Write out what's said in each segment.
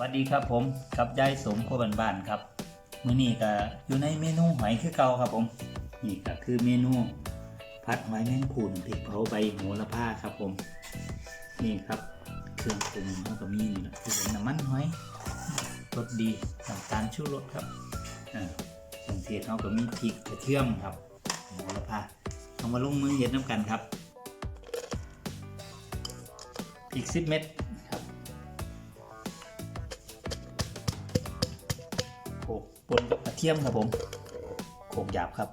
วัสดีครับผมกับยายสมโคบันบ้านครับมื้อนี้ก็อยู่ในเมนูหอยคือเก่าครับผมนี่ก็คือเมนูผัดหอยแมงภู่นพริกเผาใบโหระพาครับผม นี่ครับเครื่องปรุงเขาก็มีนี่แหละคือน้ำมันหอยรสดีน้ำตาลชูรสครับอ่าเครื่องเทศเขาก็มีพริกกระเทียมครับโหระพาเอามาลงมือเย็ดน้ำกันครับพริกสิบเม็ด โขลกปนกับกระเทียมครับผมโขลกหยาบครับ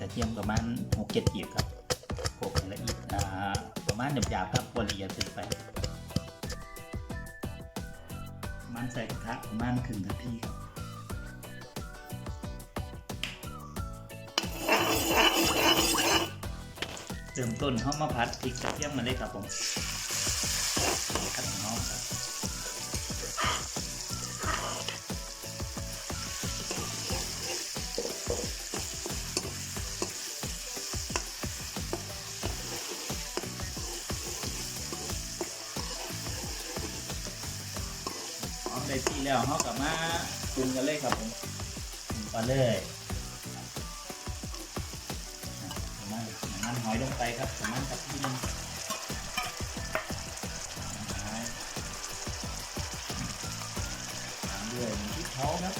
กระเทียมประมาณหกเจ็ดกีบครับโขลกละเอียดอ่าประมาณหยาบๆครับบละเอียดเกินไป มันใส่กระทะประมาณครึ่งนาทีครับเริ่มต้นเขามาผัดพริกกระเทียมมาเลยครับผม อมได้ที่แล้วเขากลับมาปรุงกันเลยครับผมปรุงกันเลยน้ำมันน้ำมันหอยลงไปครับน้ำมันกับที่นึงตามด้วยน้ำพริกเผาครับ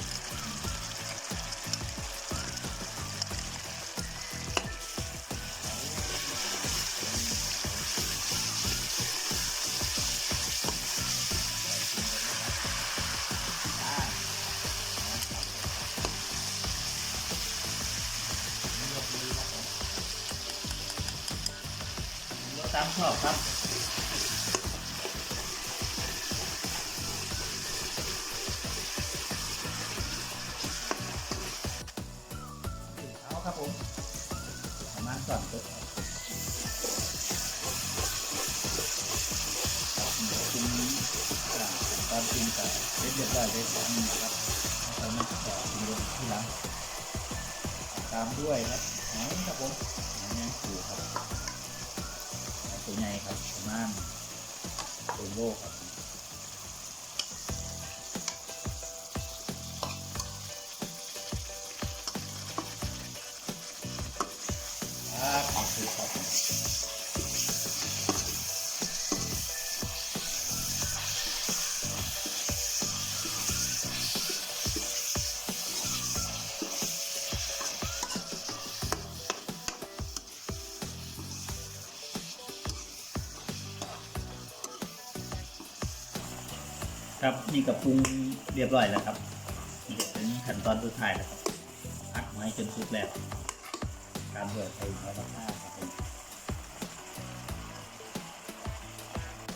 ามชอบครับเอาครับผมประมาณก่อนตัวครับกินอ่าตอนกินกับเรียบร้อยเลยครับนี่นะครับเราไม่ต่อกินลงที่หลังตามด้วยครับหอยครับผมหอยแมงปูครับ ตัวใหญ่ครับประมาณตัวโลกครับครับขอบคุณครับ ครับนี่กับปรุงเรียบร้อยแล้วครับนี่ก็เป็นขั้นตอนสุดท้ายแล้วครับพักไม้จนสุกแล้วตามด้วยไข่ทอดผ้าครับผม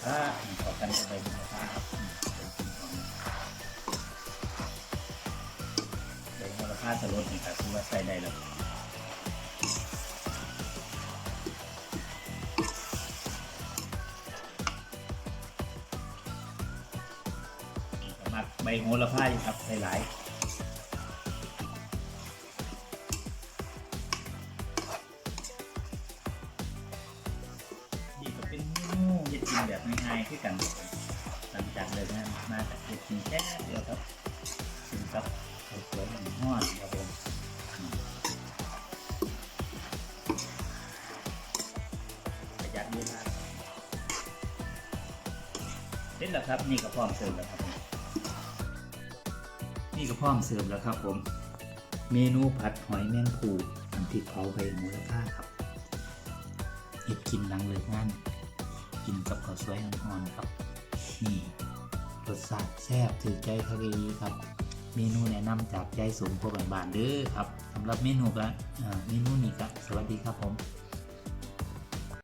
ถ้าขอกันจะไปทอดผ้าครับอืมเป็นสิ่งของใบโหระพาสลดนี่ครับคือว่าใส่ได้แล้ว ใบโหระพาอยู่ครับหลายๆนี่ก็เป็นเมนูเฮ็ดกินแบบง่ายๆคือกัน หลังจากเลิกงานมาจากเฮ็ดกินแค่เดียวครับกินกับข้าวสวยมันห้อนครับผมประหยัดเวลาเสร็จแล้วครับนี่ก็พร้อมเสิร์ฟแล้วครับ นี่ก็พร้อมเสิร์ฟแล้วครับผม เมนูผัดหอยแมงภู่น้ำพริกเผาใบมูลค่าครับเห็ดกินหลังเลยงานกินกับข้าวสวยอ่อนๆครับ นี่รสชาติแซ่บถือใจทะเลครับ เมนูแนะนำจากใจสูงพวกบานๆเด้อครับสำหรับเมนูก็เมนูนี้ก็สวัสดีครับผม